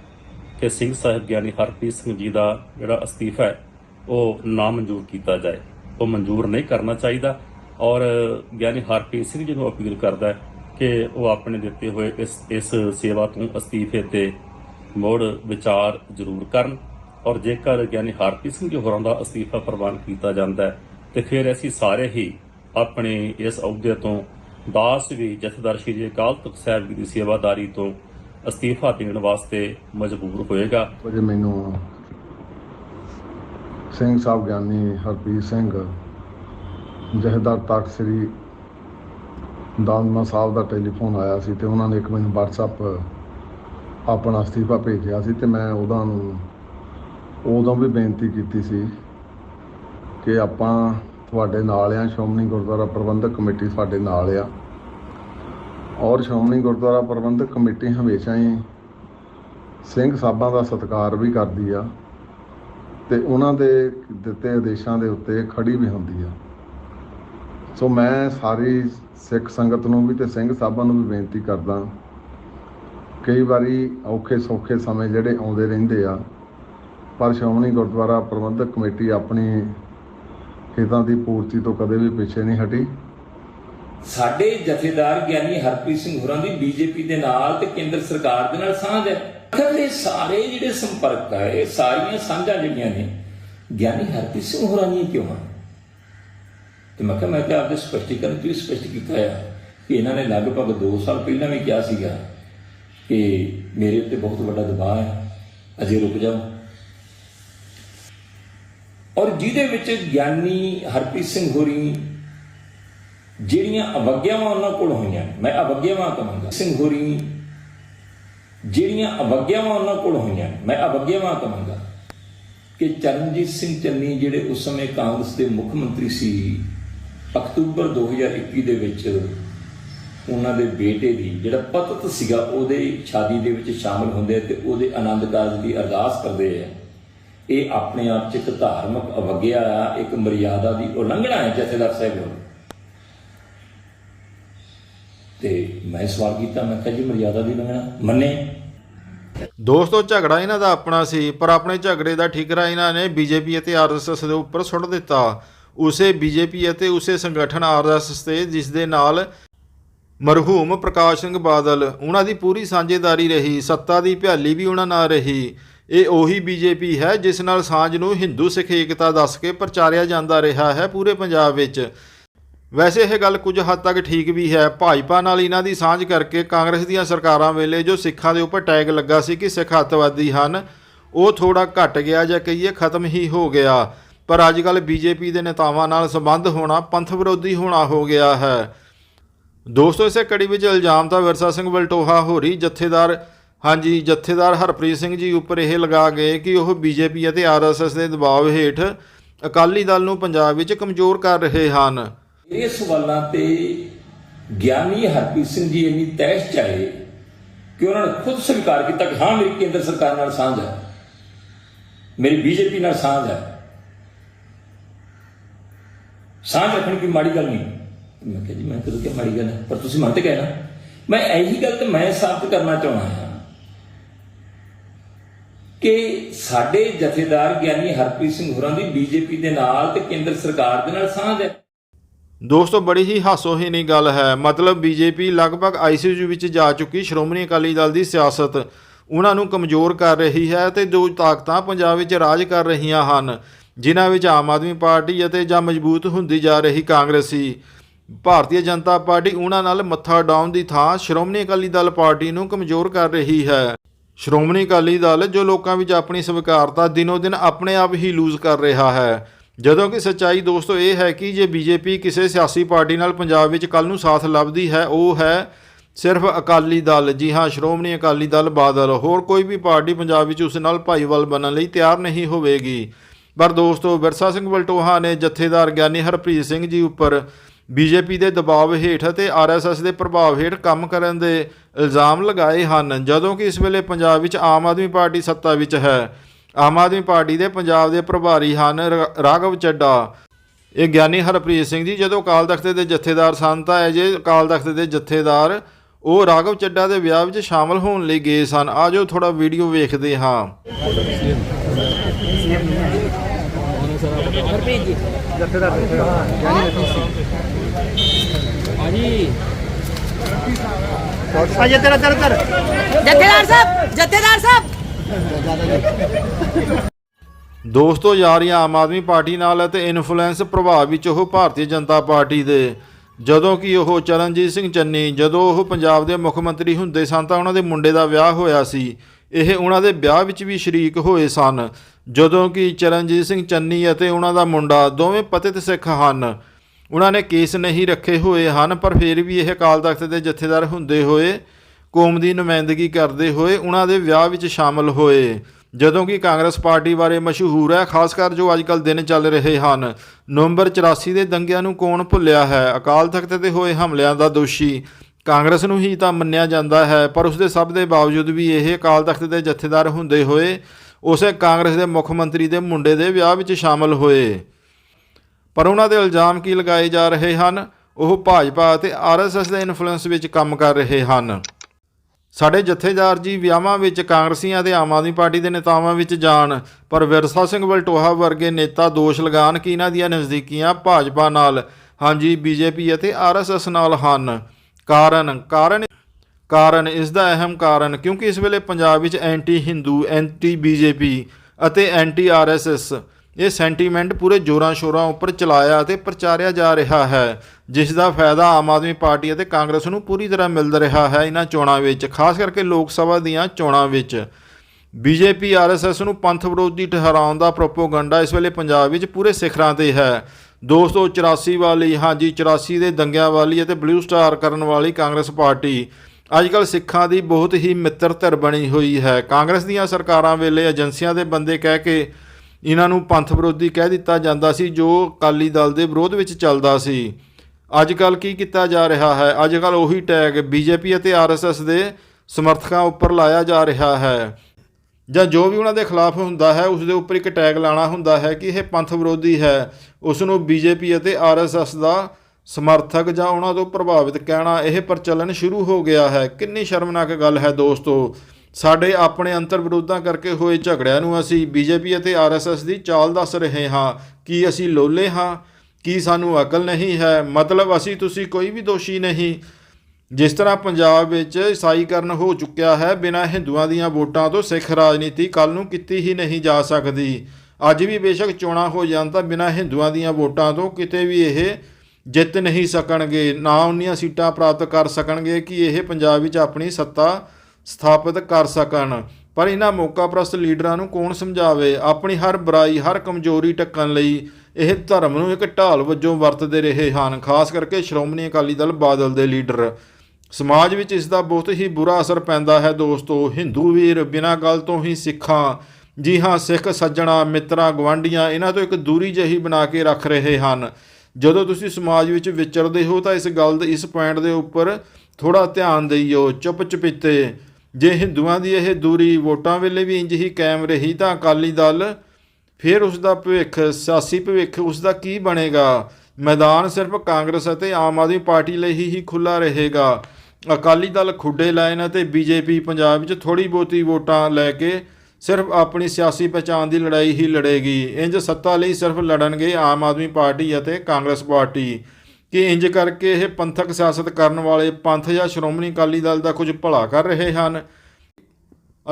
ਕਿ ਸਿੰਘ ਸਾਹਿਬ ਗਿਆਨੀ ਹਰਪ੍ਰੀਤ ਸਿੰਘ ਜੀ ਦਾ ਜਿਹੜਾ ਅਸਤੀਫਾ ਹੈ, ਉਹ ਨਾ ਮਨਜ਼ੂਰ ਕੀਤਾ ਜਾਏ। ਉਹ ਮਨਜ਼ੂਰ ਨਹੀਂ ਕਰਨਾ ਚਾਹੀਦਾ ਔਰ ਗਿਆਨੀ ਹਰਪ੍ਰੀਤ ਸਿੰਘ ਜੀ ਨੂੰ ਅਪੀਲ ਕਰਦਾ ਹੈ ਕਿ ਉਹ ਆਪਣੇ ਦਿੱਤੇ ਹੋਏ ਇਸ ਇਸ ਸੇਵਾ ਤੋਂ ਅਸਤੀਫੇ ਤੇ ਮੁੜ ਵਿਚਾਰ ਜ਼ਰੂਰ ਕਰਨ ਔਰ ਜੇਕਰ ਗਿਆਨੀ ਹਰਪ੍ਰੀਤ ਸਿੰਘ ਜੀ ਹੋਰਾਂ ਦਾ ਅਸਤੀਫਾ ਪ੍ਰਵਾਨ ਕੀਤਾ ਜਾਂਦਾ ਹੈ, ਤੇ ਫਿਰ ਅਸੀਂ ਸਾਰੇ ਹੀ ਆਪਣੇ ਇਸ ਅਹੁਦੇ ਤੋਂ ਦਾਸ ਵੀ ਜਥੇਦਾਰ ਸ਼੍ਰੀ ਅਕਾਲ ਤਖਤ ਸਾਹਿਬ ਜੀ ਦੀ ਸੇਵਾਦਾਰੀ ਤੋਂ ਅਸਤੀਫਾ ਦੇਣ ਵਾਸਤੇ ਮਜਬੂਰ ਹੋਏਗਾ। ਵਜੇ ਮੈਨੂੰ ਸਿੰਘ ਸਾਹਿਬ ਗਿਆਨੀ ਹਰਪ੍ਰੀਤ ਸਿੰਘ ਜਹੇਦਾਰ ਤਖਤ ਸ੍ਰੀ ਦਾਨਮਾ ਸਾਹਿਬ ਦਾ ਟੈਲੀਫੋਨ ਆਇਆ ਸੀ ਤੇ ਉਹਨਾਂ ਨੇ ਇੱਕ ਮੈਨੂੰ WhatsApp ਆਪਣਾ ਅਸਤੀਫਾ ਭੇਜਿਆ ਸੀ ਤੇ ਮੈਂ ਉਹਦਾ ਨੂੰ ਉਦੋਂ ਵੀ ਬੇਨਤੀ ਕੀਤੀ ਸੀ ਕਿ ਆਪਾਂ ਤੁਹਾਡੇ ਨਾਲ ਆ, ਸ਼੍ਰੋਮਣੀ ਗੁਰਦੁਆਰਾ ਪ੍ਰਬੰਧਕ ਕਮੇਟੀ ਸਾਡੇ ਨਾਲ ਆ। ਔਰ ਸ਼੍ਰੋਮਣੀ ਗੁਰਦੁਆਰਾ ਪ੍ਰਬੰਧਕ ਕਮੇਟੀ ਹਮੇਸ਼ਾ ਹੀ ਸਿੰਘ ਸਾਹਿਬਾਂ ਦਾ ਸਤਿਕਾਰ ਵੀ ਕਰਦੀ ਆ ਤੇ ਉਹਨਾਂ ਦੇ ਦਿੱਤੇ ਆਦੇਸ਼ਾਂ ਦੇ ਉੱਤੇ ਖੜੀ ਵੀ ਹੁੰਦੀ ਆ। ਸੋ ਮੈਂ ਸਾਰੀ ਸਿੱਖ ਸੰਗਤ ਨੂੰ ਵੀ ਤੇ ਸਿੰਘ ਸਾਹਿਬਾਂ ਨੂੰ ਵੀ ਬੇਨਤੀ ਕਰਦਾ ਕਈ ਵਾਰੀ ਔਖੇ ਸੌਖੇ ਸਮੇਂ ਜਿਹੜੇ ਆਉਂਦੇ ਰਹਿੰਦੇ ਆ, ਪਰ ਸ਼੍ਰੋਮਣੀ ਗੁਰਦੁਆਰਾ ਪ੍ਰਬੰਧਕ ਕਮੇਟੀ ਆਪਣੀ ਹਿੱਤਾਂ ਦੀ ਪੂਰਤੀ ਤੋਂ ਕਦੇ ਵੀ ਪਿੱਛੇ ਨਹੀਂ ਹਟੀ। ਸਾਡੇ ਜਥੇਦਾਰ ਗਿਆਨੀ ਹਰਪ੍ਰੀਤ ਸਿੰਘ ਹੋਰਾਂ ਦੀ ਬੀਜੇਪੀ ਦੇ ਨਾਲ ਤੇ ਕੇਂਦਰ ਸਰਕਾਰ ਦੇ ਨਾਲ ਸਾਂਝ ਹੈ। ਇਹ ਸਾਰੇ ਜਿਹੜੇ ਸੰਪਰਕ ਹੈ, ਇਹ ਸਾਰੀਆਂ ਸਾਂਝਾਂ ਜਿਹੜੀਆਂ ਨੇ, ਗਿਆਨੀ ਹਰਪ੍ਰੀਤ ਸਿੰਘ ਹੋਰਾਂ ਦੀਆਂ ਕਿਉਂ ਹਨ? ਤੇ ਮੈਂ ਕਿਹਾ, ਮੈਂ ਤਾਂ ਆਪਦੇ ਸਪਸ਼ਟੀਕਰਨ ਚ ਵੀ ਸਪਸ਼ਟ ਕੀਤਾ ਹੈ ਕਿ ਇਹਨਾਂ ਨੇ ਲਗਭਗ 2 ਸਾਲ ਪਹਿਲਾਂ ਵੀ ਕਿਹਾ ਸੀਗਾ ਕਿ ਮੇਰੇ ਉੱਤੇ ਬਹੁਤ ਵੱਡਾ ਦਬਾਅ ਹੈ, ਅਜੇ ਰੁਕ ਜਾਓ। ਔਰ ਜਿਹਦੇ ਵਿੱਚ ਗਿਆਨੀ ਹਰਪ੍ਰੀਤ ਸਿੰਘ ਹੋਰੀ ਜਿਹੜੀਆਂ ਅਵਗਿਆਵਾਂ ਉਹਨਾਂ ਕੋਲ ਹੋਈਆਂ ਮੈਂ ਅਵਗਿਆਵਾਂ ਕਹਾਂਗਾ। ਸਿੰਘ ਜਿਹੜੀਆਂ ਅਵਗਿਆਵਾਂ ਉਹਨਾਂ ਕੋਲ ਹੋਈਆਂ ਮੈਂ ਅਵਗਿਆਵਾਂ ਕਹਾਂਗਾ ਕਿ ਚਰਨਜੀਤ ਸਿੰਘ ਚੰਨੀ ਜਿਹੜੇ ਉਸ ਸਮੇਂ ਕਾਂਗਰਸ ਦੇ ਮੁੱਖ ਮੰਤਰੀ ਸੀ, ਅਕਤੂਬਰ 2021 ਦੇ ਵਿੱਚ ਉਹਨਾਂ ਦੇ ਬੇਟੇ ਦੀ ਜਿਹੜਾ ਪਤਤ ਸੀਗਾ, ਉਹਦੇ ਸ਼ਾਦੀ ਦੇ ਵਿੱਚ ਸ਼ਾਮਲ ਹੁੰਦੇ ਆ ਤੇ ਉਹਦੇ ਆਨੰਦ ਕਾਰਜ ਦੀ ਅਰਦਾਸ ਕਰਦੇ ਆ। ਇਹ ਆਪਣੇ ਆਪ ਚ ਇੱਕ ਧਾਰਮਿਕ ਅਵਗਿਆ ਆ, ਇੱਕ ਮਰਿਆਦਾ ਦੀ ਉਲੰਘਣਾ ਹੈ ਜਥੇਦਾਰ ਸਾਹਿਬ ਵੱਲੋਂ ਤੇ ਮੈਂ ਸਵਾਲ ਕੀਤਾ, ਮੈਂ ਕਿਹਾ ਜੀ ਮਰਿਆਦਾ ਦੀ ਮੰਗਣਾ। ਮੰਨੇ? ਦੋਸਤੋ, ਝਗੜਾ ਇਹਨਾਂ ਦਾ ਆਪਣਾ ਸੀ, ਪਰ ਆਪਣੇ ਝਗੜੇ ਦਾ ਠਿਕਰਾ ਇਹਨਾਂ ਨੇ ਬੀਜੇਪੀ ਅਤੇ ਆਰਐਸਐਸ ਦੇ ਉੱਪਰ ਸੁੱਟ ਦਿੱਤਾ। ਉਸੇ ਬੀਜੇਪੀ ਅਤੇ ਉਸੇ ਸੰਗਠਨ ਆਰਐਸਐਸ ਤੇ, ਜਿਸ ਦੇ ਨਾਲ ਮਰਹੂਮ ਪ੍ਰਕਾਸ਼ ਸਿੰਘ ਬਾਦਲ, ਉਹਨਾਂ ਦੀ ਪੂਰੀ ਸਾਂਝੇਦਾਰੀ ਰਹੀ, ਸੱਤਾ ਦੀ ਭਿਆਲੀ ਵੀ ਉਹਨਾਂ ਨਾਲ ਰਹੀ। ਇਹ ਉਹੀ ਬੀਜੇਪੀ ਹੈ, ਜਿਸ ਨਾਲ ਸਾਂਝ ਨੂੰ ਹਿੰਦੂ ਸਿੱਖ ਏਕਤਾ ਦੱਸ ਕੇ ਪ੍ਰਚਾਰਿਆ ਜਾਂਦਾ ਰਿਹਾ ਹੈ ਪੂਰੇ ਪੰਜਾਬ ਵਿੱਚ। ਵੈਸੇ ਇਹ ਗੱਲ ਕੁਝ ਹੱਦ ਤੱਕ ਠੀਕ ਵੀ ਹੈ। ਭਾਜਪਾ ਨਾਲ ਇਹਨਾਂ ਦੀ ਸਾਂਝ ਕਰਕੇ ਕਾਂਗਰਸ ਦੀਆਂ ਸਰਕਾਰਾਂ ਵੇਲੇ ਜੋ ਸਿੱਖਾਂ ਦੇ ਉੱਪਰ ਟੈਗ ਲੱਗਾ ਸੀ ਕਿ ਸਿੱਖ ਅੱਤਵਾਦੀ ਹਨ, ਉਹ ਥੋੜਾ ਘਟ ਗਿਆ ਜਾਂ ਕਹੀਏ ਖਤਮ ਹੀ ਹੋ ਗਿਆ। ਪਰ ਅੱਜ ਕੱਲ ਬੀਜੇਪੀ ਦੇ ਨੇਤਾਵਾਂ ਨਾਲ ਸੰਬੰਧ ਹੋਣਾ ਪੰਥ ਵਿਰੋਧੀ ਹੋਣਾ ਹੋ ਗਿਆ ਹੈ। ਦੋਸਤੋ, ਇਸੇ ਕੜੀ ਵਿੱਚ ਇਲਜ਼ਾਮ ਤਾਂ ਵਿਰਸਾ ਸਿੰਘ ਵਲਟੋਹਾ ਹੋਰੀ ਜਥੇਦਾਰ, ਹਾਂਜੀ, ਜਥੇਦਾਰ ਹਰਪ੍ਰੀਤ ਸਿੰਘ ਜੀ ਉੱਪਰ ਇਹ ਲਗਾ ਗਏ ਕਿ ਉਹ ਬੀਜੇਪੀ ਅਤੇ ਆਰਐਸਐਸ ਦੇ ਦਬਾਅ ਹੇਠ ਅਕਾਲੀ ਦਲ ਨੂੰ ਪੰਜਾਬ ਵਿੱਚ ਕਮਜ਼ੋਰ ਕਰ ਰਹੇ ਹਨ। ਇਹ ਸਵਾਲਾਂ ਤੇ ਗਿਆਨੀ ਹਰਪ੍ਰੀਤ ਸਿੰਘ ਜੀ ਇੰਨੀ ਤੈਸ਼ ਚਾਏ ਕਿ ਉਹਨਾਂ ਨੇ ਖੁਦ ਸਵੀਕਾਰ ਕੀਤਾ ਕਿ ਹਾਂ, ਮੇਰੀ ਕੇਂਦਰ ਸਰਕਾਰ ਨਾਲ ਸਾਂਝ ਹੈ। ਮੇਰੀ ਬੀਜੇਪੀ ਨਾਲ ਸਾਂਝ ਹੈ। ਸਾਂਝ ਰੱਖਣ ਦੀ ਮਾੜੀ ਗੱਲ ਨਹੀਂ। ਮੈਂ ਕਿਹਾ ਜੀ, ਮੈਂ ਕਦੋਂ ਕਿ ਮਾੜੀ ਗੱਲ ਹੈ, ਪਰ ਤੁਸੀਂ ਮੰਨ ਮੰਨਦੇ ਕਹਿਣਾ ਮੈਂ ਇਹੀ ਗੱਲ ਤੇ ਮੈਂ ਸਾਬਤ ਕਰਨਾ ਚਾਹੁੰਦਾ ਹਾਂ ਕਿ ਸਾਡੇ ਜਥੇਦਾਰ ਗਿਆਨੀ ਹਰਪ੍ਰੀਤ ਸਿੰਘ ਹੋਰਾਂ ਦੀ ਬੀਜੇਪੀ ਦੇ ਨਾਲ ਤੇ ਕੇਂਦਰ ਸਰਕਾਰ ਦੇ ਨਾਲ ਸਾਂਝ ਹੈ। ਦੋਸਤੋ, ਬੜੀ ਹੀ ਹਾਸੋਹੀਣੀ ਗੱਲ ਹੈ। ਮਤਲਬ ਬੀਜੇਪੀ ਲਗਭਗ ਆਈਸੀਯੂ ਵਿੱਚ ਜਾ ਚੁੱਕੀ। ਸ਼੍ਰੋਮਣੀ ਅਕਾਲੀ ਦਲ ਦੀ ਸਿਆਸਤ ਉਹਨਾਂ ਨੂੰ ਕਮਜ਼ੋਰ ਕਰ ਰਹੀ ਹੈ ਤੇ ਦੋ ਤਾਕਤਾਂ ਪੰਜਾਬ ਵਿੱਚ ਰਾਜ ਕਰ ਰਹੀਆਂ ਹਨ, ਜਿਨ੍ਹਾਂ ਵਿੱਚ ਆਮ ਆਦਮੀ ਪਾਰਟੀ ਅਤੇ ਜਾਂ ਮਜ਼ਬੂਤ ਹੁੰਦੀ ਜਾ ਰਹੀ ਕਾਂਗਰਸੀ। ਭਾਰਤੀ ਜਨਤਾ ਪਾਰਟੀ ਉਹਨਾਂ ਨਾਲ ਮੱਥਾ ਡਾਉਣ ਦੀ ਥਾਂ ਸ਼੍ਰੋਮਣੀ ਅਕਾਲੀ ਦਲ ਪਾਰਟੀ ਨੂੰ ਕਮਜ਼ੋਰ ਕਰ ਰਹੀ ਹੈ। ਸ਼੍ਰੋਮਣੀ ਅਕਾਲੀ ਦਲ ਜੋ ਲੋਕਾਂ ਵਿੱਚ ਆਪਣੀ ਸਵੀਕਾਰਤਾ ਦਿਨੋ ਦਿਨ ਆਪਣੇ ਆਪ ਹੀ ਲੂਜ਼ ਕਰ ਰਿਹਾ ਹੈ। ਜਦੋਂ ਕਿ ਸੱਚਾਈ ਦੋਸਤੋ ਇਹ ਹੈ ਕਿ ਜੇ ਬੀਜੇਪੀ ਕਿਸੇ ਸਿਆਸੀ ਪਾਰਟੀ ਨਾਲ ਪੰਜਾਬ ਵਿੱਚ ਕੱਲ ਨੂੰ ਸਾਥ ਲੱਭਦੀ ਹੈ, ਉਹ ਹੈ ਸਿਰਫ ਅਕਾਲੀ ਦਲ। ਜੀ ਹਾਂ, ਸ਼੍ਰੋਮਣੀ ਅਕਾਲੀ ਦਲ ਬਾਦਲ। ਹੋਰ ਕੋਈ ਵੀ ਪਾਰਟੀ ਪੰਜਾਬ ਵਿੱਚ ਉਸ ਨਾਲ ਭਾਈਵਾਲ ਬਣਨ ਲਈ ਤਿਆਰ ਨਹੀਂ ਹੋਵੇਗੀ। ਪਰ ਦੋਸਤੋ ਵਿਰਸਾ ਸਿੰਘ ਬਲਟੋਹਾ ਨੇ ਜਥੇਦਾਰ ਗਿਆਨੀ ਹਰਪ੍ਰੀਤ ਸਿੰਘ ਜੀ ਉੱਪਰ ਬੀਜੇਪੀ ਦੇ ਦਬਾਅ ਹੇਠ ਅਤੇ ਆਰਐਸਐਸ ਦੇ ਪ੍ਰਭਾਵ ਹੇਠ ਕੰਮ ਕਰਨ ਦੇ ਇਲਜ਼ਾਮ ਲਗਾਏ ਹਨ। ਜਦੋਂ ਕਿ ਇਸ ਵੇਲੇ ਪੰਜਾਬ ਵਿੱਚ ਆਮ ਆਦਮੀ ਪਾਰਟੀ ਸੱਤਾ ਵਿੱਚ ਹੈ। ਆਮ ਆਦਮੀ ਪਾਰਟੀ ਦੇ ਪੰਜਾਬ ਦੇ ਪ੍ਰਭਾਰੀ ਹਨ ਰਾਘਵ ਚੱਡਾ। ਇਹ ਗਿਆਨੀ ਹਰਪ੍ਰੀਤ ਸਿੰਘ ਜੀ ਜਦੋਂ ਅਕਾਲ ਤਖਤ ਦੇ ਜਥੇਦਾਰ ਸਨ ਤਾਂ ਇਹ ਜੇ ਅਕਾਲ ਤਖਤ ਦੇ ਜਥੇਦਾਰ ਉਹ ਰਾਘਵ ਚੱਡਾ ਦੇ ਵਿਆਹ ਵਿੱਚ ਸ਼ਾਮਲ ਹੋਣ ਲਈ ਗਏ ਸਨ। ਆਜੋ ਥੋੜਾ ਵੀਡੀਓ ਵੇਖਦੇ ਹਾਂ। ਜਥੇਦਾਰ ਸਾਹਿਬ ਜਥੇਦਾਰ ਸਾਹਿਬ। ਦੋਸਤੋ, ਯਾਰੀਆਂ ਆਮ ਆਦਮੀ ਪਾਰਟੀ ਨਾਲ ਅਤੇ ਇਨਫਲੂਐਂਸ ਪ੍ਰਭਾਵ ਵਿੱਚ ਉਹ ਭਾਰਤੀ ਜਨਤਾ ਪਾਰਟੀ ਦੇ। ਜਦੋਂ ਕਿ ਉਹ ਚਰਨਜੀਤ ਸਿੰਘ ਚੰਨੀ, ਜਦੋਂ ਉਹ ਪੰਜਾਬ ਦੇ ਮੁੱਖ ਮੰਤਰੀ ਹੁੰਦੇ ਸਨ ਤਾਂ ਉਹਨਾਂ ਦੇ ਮੁੰਡੇ ਦਾ ਵਿਆਹ ਹੋਇਆ ਸੀ। ਇਹ ਉਹਨਾਂ ਦੇ ਵਿਆਹ ਵਿੱਚ ਵੀ ਸ਼ਰੀਕ ਹੋਏ ਸਨ। ਜਦੋਂ ਕਿ ਚਰਨਜੀਤ ਸਿੰਘ ਚੰਨੀ ਅਤੇ ਉਹਨਾਂ ਦਾ ਮੁੰਡਾ ਦੋਵੇਂ ਪਤਿਤ ਸਿੱਖ ਹਨ। ਉਹਨਾਂ ਨੇ ਕੇਸ ਨਹੀਂ ਰੱਖੇ ਹੋਏ ਹਨ, ਪਰ ਫਿਰ ਵੀ ਇਹ ਅਕਾਲ ਤਖਤ ਦੇ ਜਥੇਦਾਰ ਹੁੰਦੇ ਹੋਏ ਕੌਮ ਦੀ ਨੁਮਾਇੰਦਗੀ ਕਰਦੇ ਹੋਏ ਉਹਨਾਂ ਦੇ ਵਿਆਹ ਵਿੱਚ ਸ਼ਾਮਲ ਹੋਏ। ਜਦੋਂ ਕਿ ਕਾਂਗਰਸ ਪਾਰਟੀ ਬਾਰੇ ਮਸ਼ਹੂਰ ਹੈ, ਖਾਸ ਕਰ ਜੋ ਅੱਜਕੱਲ ਦਿਨ ਚੱਲ ਰਹੇ ਹਨ। ਨਵੰਬਰ 84 ਦੇ ਦੰਗਿਆਂ ਨੂੰ ਕੌਣ ਭੁੱਲਿਆ ਹੈ? ਅਕਾਲ ਤਖਤ ਤੇ ਹੋਏ ਹਮਲਿਆਂ ਦਾ ਦੋਸ਼ੀ। ਕਾਂਗਰਸ ਨੂੰ ਹੀ ਤਾਂ ਮੰਨਿਆ ਜਾਂਦਾ ਹੈ, ਪਰ ਉਸ ਦੇ ਸਭ ਦੇ ਬਾਵਜੂਦ ਵੀ ਇਹ ਅਕਾਲ ਤਖਤ ਦੇ ਜਥੇਦਾਰ ਹੁੰਦੇ ਹੋਏ, ਉਸੇ ਕਾਂਗਰਸ ਦੇ ਮੁੱਖ ਮੰਤਰੀ ਦੇ ਮੁੰਡੇ ਦੇ ਵਿਆਹ ਵਿੱਚ ਸ਼ਾਮਲ ਹੋਏ। ਪਰ ਉਹਨਾਂ ਦੇ ਇਲਜ਼ਾਮ ਕੀ ਲਗਾਏ ਜਾ ਰਹੇ ਹਨ? ਉਹ ਭਾਜਪਾ ਅਤੇ ਆਰਐਸਐਸ ਦੇ ਇਨਫਲੂਐਂਸ ਵਿੱਚ ਕੰਮ ਕਰ ਰਹੇ ਹਨ। ਸਾਡੇ ਜਥੇਦਾਰ ਜੀ ਵਿਆਹਾਂ ਵਿੱਚ ਕਾਂਗਰਸੀਆਂ ਤੇ ਆਮ ਆਦਮੀ ਪਾਰਟੀ ਦੇ ਨੇਤਾਵਾਂ ਵਿੱਚ ਜਾਣ, ਪਰ ਵਿਰਸਾ ਸਿੰਘ ਵਲਟੋਹਾ ਵਰਗੇ ਨੇਤਾ ਦੋਸ਼ ਲਗਾਉਣ ਕਿ ਇਹਨਾਂ ਦੀਆਂ ਨਜ਼ਦੀਕੀਆਂ ਭਾਜਪਾ ਨਾਲ, ਹਾਂਜੀ, ਬੀਜੇਪੀ ਅਤੇ ਆਰਐਸਐਸ ਨਾਲ ਹਨ। ਕਾਰਨ ਕਾਰਨ ਕਾਰਨ ਇਸ ਦਾ ਅਹਿਮ ਕਾਰਨ ਕਿਉਂਕਿ ਇਸ ਵੇਲੇ ਪੰਜਾਬ ਵਿੱਚ ਐਂਟੀ ਹਿੰਦੂ, ਐਂਟੀ ਬੀਜੇਪੀ ਅਤੇ ਐਂਟੀ ਆਰਐਸਐਸ ਇਹ ਸੈਂਟੀਮੈਂਟ ਪੂਰੇ ਜੋਰਾਂ ਸ਼ੋਰਾਂ ਉੱਪਰ ਚਲਾਇਆ ਅਤੇ ਪ੍ਰਚਾਰਿਆ ਜਾ ਰਿਹਾ ਹੈ। ਜਿਸ ਦਾ ਫਾਇਦਾ ਆਮ ਆਦਮੀ ਪਾਰਟੀ ਅਤੇ ਕਾਂਗਰਸ ਨੂੰ ਪੂਰੀ ਤਰ੍ਹਾਂ ਮਿਲ ਰਿਹਾ ਹੈ ਇਹਨਾਂ ਚੋਣਾਂ ਵਿੱਚ, ਖਾਸ ਕਰਕੇ ਲੋਕ ਸਭਾ ਦੀਆਂ ਚੋਣਾਂ ਵਿੱਚ। ਬੀਜੇਪੀ, ਆਰਐਸਐਸ ਨੂੰ ਪੰਥ ਵਿਰੋਧੀ ਠਹਿਰਾਉਣ ਦਾ ਪ੍ਰੋਪੋਗੰਡਾ ਇਸ ਵੇਲੇ ਪੰਜਾਬ ਵਿੱਚ ਪੂਰੇ ਸਿਖਰਾਂ ਤੇ ਹੈ। 284 ਵਾਲੀ, ਹਾਂਜੀ 84 ਦੇ ਦੰਗਿਆਂ ਵਾਲੀ ਅਤੇ ਬਲੂ ਸਟਾਰ ਕਰਨ ਵਾਲੀ ਕਾਂਗਰਸ ਪਾਰਟੀ। ਅੱਜਕੱਲ ਸਿੱਖਾਂ ਦੀ ਬਹੁਤ ਹੀ ਮਿੱਤਰ ਧਿਰ ਬਣੀ ਹੋਈ ਹੈ। ਕਾਂਗਰਸ ਦੀਆਂ ਸਰਕਾਰਾਂ ਵੇਲੇ ਏਜੰਸੀਆਂ ਦੇ ਬੰਦੇ ਕਹਿ ਕੇ ਇਹਨਾਂ ਨੂੰ ਪੰਥ ਵਿਰੋਧੀ ਕਹਿ ਦਿੱਤਾ ਜਾਂਦਾ ਸੀ, ਜੋ ਅਕਾਲੀ ਦਲ ਦੇ ਵਿਰੋਧ ਵਿੱਚ ਚੱਲਦਾ ਸੀ। ਅੱਜ ਕੱਲ ਕੀ ਕੀਤਾ ਜਾ ਰਿਹਾ ਹੈ? ਅੱਜ ਕੱਲ ਉਹੀ ਟੈਗ ਬੀਜੇਪੀ ਅਤੇ ਆਰਐਸਐਸ ਦੇ ਸਮਰਥਕਾਂ ਉੱਪਰ ਲਾਇਆ ਜਾ ਰਿਹਾ ਹੈ। ਜਾਂ ਜੋ ਵੀ ਉਹਨਾਂ ਦੇ ਖਿਲਾਫ ਹੁੰਦਾ ਹੈ, ਉਸ ਦੇ ਉੱਪਰ ਇੱਕ ਟੈਗ ਲਾਣਾ ਹੁੰਦਾ ਹੈ ਕਿ ਇਹ ਪੰਥ ਵਿਰੋਧੀ ਹੈ। ਉਸ ਨੂੰ ਬੀਜੇਪੀ ਅਤੇ ਆਰਐਸਐਸ ਦਾ ਸਮਰਥਕ ਜਾਂ ਉਹਨਾਂ ਤੋਂ ਪ੍ਰਭਾਵਿਤ ਕਹਿਣਾ ਇਹ ਪ੍ਰਚਲਨ ਸ਼ੁਰੂ ਹੋ ਗਿਆ ਹੈ। ਕਿੰਨੀ ਸ਼ਰਮਨਾਕ ਗੱਲ ਹੈ ਦੋਸਤੋ। ਸਾਡੇ ਆਪਣੇ ਅੰਤਰ ਵਿਰੋਧਾਂ ਕਰਕੇ ਹੋਏ ਝਗੜਿਆਂ ਨੂੰ ਅਸੀਂ ਬੀਜੇਪੀ ਅਤੇ ਆਰਐਸਐਸ ਦੀ ਚਾਲ ਦੱਸ ਰਹੇ ਹਾਂ। ਕਿ ਅਸੀਂ ਲੋਲੇ ਹਾਂ? ਕੀ ਸਾਨੂੰ ਅਕਲ ਨਹੀਂ ਹੈ? ਮਤਲਬ ਅਸੀਂ, ਤੁਸੀਂ ਕੋਈ ਵੀ ਦੋਸ਼ੀ ਨਹੀਂ। ਜਿਸ ਤਰ੍ਹਾਂ ਪੰਜਾਬ ਵਿੱਚ ਈਸਾਈਕਰਨ ਹੋ ਚੁੱਕਿਆ ਹੈ, ਬਿਨਾਂ ਹਿੰਦੂਆਂ ਦੀਆਂ ਵੋਟਾਂ ਤੋਂ ਸਿੱਖ ਰਾਜਨੀਤੀ ਕੱਲ ਨੂੰ ਕੀਤੀ ਹੀ ਨਹੀਂ ਜਾ ਸਕਦੀ। ਅੱਜ ਵੀ ਬੇਸ਼ੱਕ ਚੋਣਾਂ ਹੋ ਜਾਣ ਤਾਂ ਬਿਨਾਂ ਹਿੰਦੂਆਂ ਦੀਆਂ ਵੋਟਾਂ ਤੋਂ ਕਿਤੇ ਵੀ ਇਹ ਜਿੱਤ ਨਹੀਂ ਸਕਣਗੇ। ਨਾ ਉਨੀਆਂ ਸੀਟਾਂ ਪ੍ਰਾਪਤ ਕਰ ਸਕਣਗੇ ਕਿ ਇਹ ਪੰਜਾਬ ਵਿੱਚ ਆਪਣੀ ਸੱਤਾ ਸਥਾਪਿਤ ਕਰ ਸਕਣ। ਪਰ ਇਹਨਾਂ ਮੌਕਾ ਪ੍ਰਸਤ ਲੀਡਰਾਂ ਨੂੰ ਕੌਣ ਸਮਝਾਵੇ? ਆਪਣੀ ਹਰ ਬੁਰਾਈ, ਹਰ ਕਮਜ਼ੋਰੀ ਟੱਕਣ ਲਈ ਇਹ ਧਰਮ ਨੂੰ ਇੱਕ ਢਾਲ ਵਜੋਂ ਵਰਤਦੇ ਰਹੇ ਹਨ, ਖਾਸ ਕਰਕੇ ਸ਼੍ਰੋਮਣੀ ਅਕਾਲੀ ਦਲ ਬਾਦਲ ਦੇ ਲੀਡਰ। ਸਮਾਜ ਵਿੱਚ ਇਸ ਦਾ ਬਹੁਤ ਹੀ ਬੁਰਾ ਅਸਰ ਪੈਂਦਾ ਹੈ ਦੋਸਤੋ, ਹਿੰਦੂ ਵੀਰ ਬਿਨਾਂ ਗੱਲ ਤੋਂ ਹੀ ਸਿੱਖਾਂ। ਜੀ ਹਾਂ, ਸਿੱਖ ਸੱਜਣਾ, ਮਿੱਤਰਾਂ ਗਵਾਂਢੀਆਂ ਇਹਨਾਂ ਤੋਂ ਇੱਕ ਦੂਰੀ ਜਿਹੀ ਬਣਾ ਕੇ ਰੱਖ ਰਹੇ ਹਨ। ਜਦੋਂ ਤੁਸੀਂ ਸਮਾਜ ਵਿੱਚ ਵਿਚਰਦੇ ਹੋ ਤਾਂ ਇਸ ਗੱਲ ਦੇ, ਇਸ ਪੁਆਇੰਟ ਦੇ ਉੱਪਰ ਥੋੜਾ ਧਿਆਨ ਦੇਈਓ ਚੁੱਪ ਚੁਪੀਤੇ ਜੇ ਹਿੰਦੂਆਂ ਦੀ ਇਹ ਦੂਰੀ ਵੋਟਾਂ ਵੇਲੇ ਵੀ ਇੰਜ ਹੀ ਕਾਇਮ ਰਹੀ ਤਾਂ ਅਕਾਲੀ ਦਲ ਫਿਰ ਉਸ ਦਾ ਭਵਿੱਖ, ਸਿਆਸੀ ਭਵਿੱਖ ਉਸ ਦਾ ਕੀ ਬਣੇਗਾ? ਮੈਦਾਨ ਸਿਰਫ ਕਾਂਗਰਸ ਅਤੇ ਆਮ ਆਦਮੀ ਪਾਰਟੀ ਲਈ ਹੀ ਖੁੱਲਾ ਰਹੇਗਾ। ਅਕਾਲੀ ਦਲ ਖੁੱਡੇ ਲਾਈਨ ਅਤੇ ਬੀਜੇਪੀ ਪੰਜਾਬ ਵਿੱਚ ਥੋੜੀ ਬਹੁਤੀ ਵੋਟਾਂ ਲੈ ਕੇ ਸਿਰਫ ਆਪਣੀ ਸਿਆਸੀ ਪਛਾਣ ਦੀ ਲੜਾਈ ਹੀ ਲੜੇਗੀ। ਇੰਜ ਸੱਤਾ ਲਈ ਸਿਰਫ ਲੜਨਗੇ ਆਮ ਆਦਮੀ ਪਾਰਟੀ ਅਤੇ ਕਾਂਗਰਸ ਪਾਰਟੀ। ਕਿ ਇੰਜ ਕਰਕੇ ਇਹ ਪੰਥਕ ਸਿਆਸਤ ਕਰਨ ਵਾਲੇ ਪੰਥ ਜਾਂ ਸ਼੍ਰੋਮਣੀ ਅਕਾਲੀ ਦਲ ਦਾ ਕੁਝ ਭਲਾ ਕਰ ਰਹੇ ਹਨ?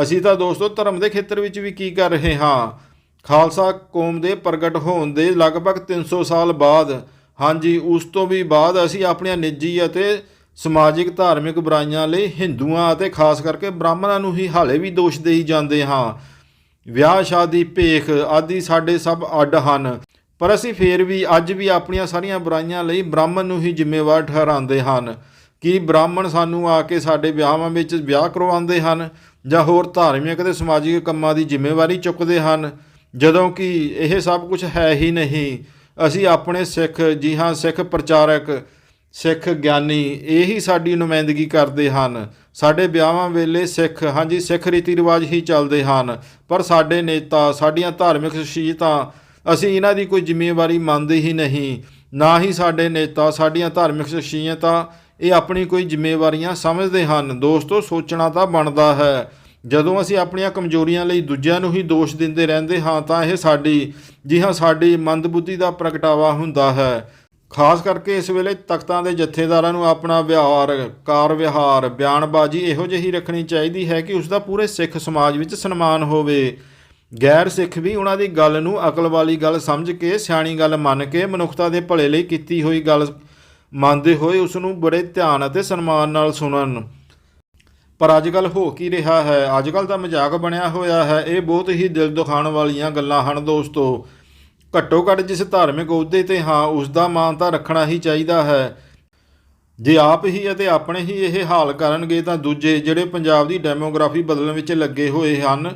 ਅਸੀਂ ਤਾਂ ਦੋਸਤੋ ਧਰਮ ਦੇ ਖੇਤਰ ਵਿੱਚ ਵੀ ਕੀ ਕਰ ਰਹੇ ਹਾਂ? ਖਾਲਸਾ ਕੌਮ ਦੇ ਪ੍ਰਗਟ ਹੋਣ ਦੇ ਲਗਭਗ 300 ਸਾਲ ਬਾਅਦ। ਹਾਂਜੀ, ਉਸ ਤੋਂ ਵੀ ਬਾਅਦ ਅਸੀਂ ਆਪਣੀਆਂ ਨਿੱਜੀ ਅਤੇ ਸਮਾਜਿਕ ਧਾਰਮਿਕ ਬੁਰਾਈਆਂ ਲਈ ਹਿੰਦੂਆਂ ਅਤੇ ਖਾਸ ਕਰਕੇ ਬ੍ਰਾਹਮਣਾਂ ਨੂੰ ਹੀ ਹਾਲੇ ਵੀ ਦੋਸ਼ ਦੇਈ ਜਾਂਦੇ ਹਾਂ। ਵਿਆਹ, ਸ਼ਾਦੀ, ਭੇਖ ਆਦਿ ਸਾਡੇ ਸਭ ਅੱਡ ਹਨ। ਪਰ ਅਸੀਂ ਫੇਰ ਵੀ ਅੱਜ ਵੀ ਆਪਣੀਆਂ ਸਾਰੀਆਂ ਬੁਰਾਈਆਂ ਲਈ ਬ੍ਰਾਹਮਣ ਨੂੰ ਹੀ ਜ਼ਿੰਮੇਵਾਰ ਠਹਿਰਾਉਂਦੇ ਹਨ। ਕਿ ਬ੍ਰਾਹਮਣ ਸਾਨੂੰ ਆ ਕੇ ਸਾਡੇ ਵਿਆਹਾਂ ਵਿੱਚ ਵਿਆਹ ਕਰਵਾਉਂਦੇ ਹਨ ਜਾਂ ਹੋਰ ਧਾਰਮਿਕ ਅਤੇ ਸਮਾਜਿਕ ਕੰਮਾਂ ਦੀ ਜ਼ਿੰਮੇਵਾਰੀ ਚੁੱਕਦੇ ਹਨ? ਜਦੋਂ ਕਿ ਇਹ ਸਭ ਕੁਝ ਹੈ ਹੀ ਨਹੀਂ। ਅਸੀਂ ਆਪਣੇ ਸਿੱਖ ਜੀ ਹਾਂ ਸਿੱਖ ਪ੍ਰਚਾਰਕ, ਸਿੱਖ ਗਿਆਨੀ, ਇਹੀ ਸਾਡੀ ਨੁਮਾਇੰਦਗੀ ਕਰਦੇ ਹਨ। ਸਾਡੇ ਵਿਆਹਾਂ ਵੇਲੇ ਸਿੱਖ, ਹਾਂਜੀ, ਸਿੱਖ ਰੀਤੀ ਰਿਵਾਜ ਹੀ ਚੱਲਦੇ ਹਨ। ਪਰ ਸਾਡੇ ਨੇਤਾ, ਸਾਡੀਆਂ ਧਾਰਮਿਕ ਸ਼ਖਸੀਅਤਾਂ, ਅਸੀਂ ਇਹਨਾਂ ਦੀ ਕੋਈ ਜ਼ਿੰਮੇਵਾਰੀ ਮੰਨਦੇ ਹੀ ਨਹੀਂ। ਨਾ ਹੀ ਸਾਡੇ ਨੇਤਾ, ਸਾਡੀਆਂ ਧਾਰਮਿਕ ਸ਼ਖਸੀਅਤਾਂ ਇਹ ਆਪਣੀ ਕੋਈ ਜ਼ਿੰਮੇਵਾਰੀਆਂ ਸਮਝਦੇ ਹਨ। ਦੋਸਤੋ, ਸੋਚਣਾ ਤਾਂ ਬਣਦਾ ਹੈ। ਜਦੋਂ ਅਸੀਂ ਆਪਣੀਆਂ ਕਮਜ਼ੋਰੀਆਂ ਲਈ ਦੂਜਿਆਂ ਨੂੰ ਹੀ ਦੋਸ਼ ਦਿੰਦੇ ਰਹਿੰਦੇ ਹਾਂ, ਤਾਂ ਇਹ ਸਾਡੀ, ਜੀ ਹਾਂ, ਸਾਡੀ ਮੰਦਬੁੱਧੀ ਦਾ ਪ੍ਰਗਟਾਵਾ ਹੁੰਦਾ ਹੈ। ਖਾਸ ਕਰਕੇ ਇਸ ਵੇਲੇ ਤਖਤਾਂ ਦੇ ਜਥੇਦਾਰਾਂ ਨੂੰ ਆਪਣਾ ਵਿਹਾਰ, ਕਾਰ ਵਿਹਾਰ, ਬਿਆਨਬਾਜ਼ੀ ਇਹੋ ਜਿਹੀ ਰੱਖਣੀ ਚਾਹੀਦੀ ਹੈ ਕਿ ਉਸ ਦਾ ਪੂਰੇ ਸਿੱਖ ਸਮਾਜ ਵਿੱਚ ਸਨਮਾਨ ਹੋਵੇ। ਗੈਰ ਸਿੱਖ ਵੀ ਉਹਨਾਂ ਦੀ ਗੱਲ ਨੂੰ ਅਕਲ ਵਾਲੀ ਗੱਲ ਸਮਝ ਕੇ, ਸਿਆਣੀ ਗੱਲ ਮੰਨ ਕੇ, ਮਨੁੱਖਤਾ ਦੇ ਭਲੇ ਲਈ ਕੀਤੀ ਹੋਈ ਗੱਲ ਮੰਨਦੇ ਹੋਏ ਉਸ ਨੂੰ ਬੜੇ ਧਿਆਨ ਅਤੇ ਸਨਮਾਨ ਨਾਲ ਸੁਣਨ। ਪਰ ਅੱਜ ਕੱਲ ਹੋ ਕੀ ਰਿਹਾ ਹੈ? ਅੱਜ ਕੱਲ ਤਾਂ ਮਜ਼ਾਕ ਬਣਿਆ ਹੋਇਆ ਹੈ। ਇਹ ਬਹੁਤ ਹੀ ਦਿਲ ਦੁਖਾਉਣ ਵਾਲੀਆਂ ਗੱਲਾਂ ਹਨ ਦੋਸਤੋ। ਘੱਟੋ ਘੱਟ ਜਿਸ ਧਾਰਮਿਕ ਅਹੁਦੇ ਤੇ ਹਾਂ, ਉਸ ਦਾ ਮਾਨ ਤਾਂ ਰੱਖਣਾ ਹੀ ਚਾਹੀਦਾ ਹੈ। ਜੇ ਆਪ ਹੀ ਅਤੇ ਆਪਣੇ ਹੀ ਇਹ ਹਾਲ ਕਰਨਗੇ ਤਾਂ ਦੂਜੇ ਜਿਹੜੇ ਪੰਜਾਬ ਦੀ ਡੈਮੋਗ੍ਰਾਫੀ ਬਦਲਣ ਵਿੱਚ ਲੱਗੇ ਹੋਏ ਹਨ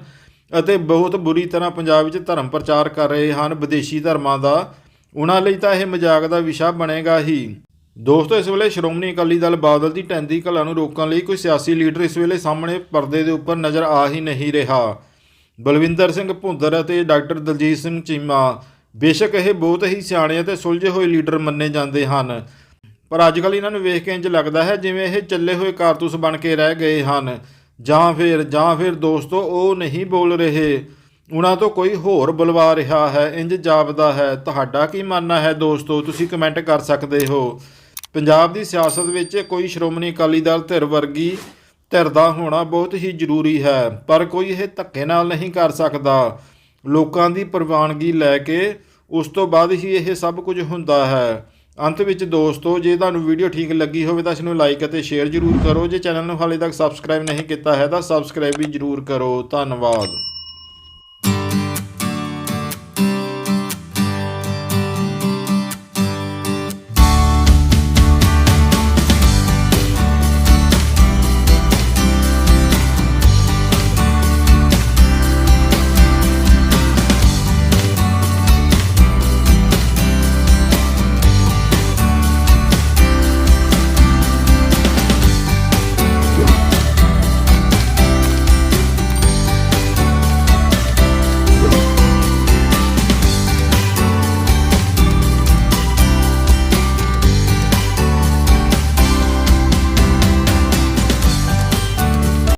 ਅਤੇ ਬਹੁਤ ਬੁਰੀ ਤਰ੍ਹਾਂ ਪੰਜਾਬ ਵਿੱਚ ਧਰਮ ਪ੍ਰਚਾਰ ਕਰ ਰਹੇ ਹਨ ਵਿਦੇਸ਼ੀ ਧਰਮਾਂ ਦਾ, ਉਹਨਾਂ ਲਈ ਤਾਂ ਇਹ ਮਜ਼ਾਕ ਦਾ ਵਿਸ਼ਾ ਬਣੇਗਾ ਹੀ। ਦੋਸਤੋ, ਇਸ ਵੇਲੇ ਸ਼੍ਰੋਮਣੀ ਅਕਾਲੀ ਦਲ ਬਾਦਲ ਦੀ ਟੈਂਦੀ ਕਲਾ ਨੂੰ ਰੋਕਣ ਲਈ ਕੋਈ ਸਿਆਸੀ ਲੀਡਰ ਇਸ ਵੇਲੇ ਸਾਹਮਣੇ ਪਰਦੇ ਦੇ ਉੱਪਰ ਨਜ਼ਰ ਆ ਹੀ ਨਹੀਂ ਰਿਹਾ। ਬਲਵਿੰਦਰ ਸਿੰਘ ਭੁੰਦਰ ਅਤੇ ਡਾਕਟਰ ਦਲਜੀਤ ਸਿੰਘ ਚੀਮਾ, ਬੇਸ਼ੱਕ ਇਹ ਬਹੁਤ ਹੀ ਸਿਆਣੇ ਅਤੇ ਸੁਲਝੇ ਹੋਏ ਲੀਡਰ ਮੰਨੇ ਜਾਂਦੇ ਹਨ। ਪਰ ਅੱਜ ਕੱਲ੍ਹ ਇਹਨਾਂ ਨੂੰ ਵੇਖ ਕੇ ਇੰਜ ਲੱਗਦਾ ਹੈ ਜਿਵੇਂ ਇਹ ਚੱਲੇ ਹੋਏ ਕਾਰਤੂਸ ਬਣ ਕੇ ਰਹਿ ਗਏ ਹਨ। ਜਾਂ ਫਿਰ ਜਾਂ ਫਿਰ ਦੋਸਤੋ, ਉਹ ਨਹੀਂ ਬੋਲ ਰਹੇ। ਉਹਨਾਂ ਤੋਂ ਕੋਈ ਹੋਰ ਬੁਲਵਾ ਰਿਹਾ ਹੈ ਇੰਜ ਜਾਪਦਾ ਹੈ। ਤੁਹਾਡਾ ਕੀ ਮੰਨਣਾ ਹੈ ਦੋਸਤੋ? ਤੁਸੀਂ ਕਮੈਂਟ ਕਰ ਸਕਦੇ ਹੋ। ਪੰਜਾਬ ਦੀ ਸਿਆਸਤ ਵਿੱਚ ਕੋਈ ਸ਼੍ਰੋਮਣੀ ਅਕਾਲੀ ਦਲ ਧਿਰ ਵਰਗੀ ਧਿਰ ਦਾ ਹੋਣਾ ਬਹੁਤ ਹੀ ਜ਼ਰੂਰੀ ਹੈ, ਪਰ ਕੋਈ ਇਹ ਧੱਕੇ ਨਾਲ ਨਹੀਂ ਕਰ ਸਕਦਾ। ਲੋਕਾਂ ਦੀ ਪ੍ਰਵਾਨਗੀ ਲੈ ਕੇ ਉਸ ਤੋਂ ਬਾਅਦ ਹੀ ਇਹ ਸਭ ਕੁਝ ਹੁੰਦਾ ਹੈ। ਅੰਤ ਵਿੱਚ ਦੋਸਤੋ, ਜੇ ਤੁਹਾਨੂੰ ਵੀਡੀਓ ਠੀਕ ਲੱਗੀ ਹੋਵੇ ਤਾਂ ਇਸ ਨੂੰ ਲਾਈਕ ਅਤੇ ਸ਼ੇਅਰ ਜ਼ਰੂਰ ਕਰੋ। ਜੇ ਚੈਨਲ ਨੂੰ ਹਾਲੇ ਤੱਕ ਸਬਸਕ੍ਰਾਈਬ ਨਹੀਂ ਕੀਤਾ ਹੈ ਤਾਂ ਸਬਸਕ੍ਰਾਈਬ ਵੀ ਜ਼ਰੂਰ ਕਰੋ। ਧੰਨਵਾਦ।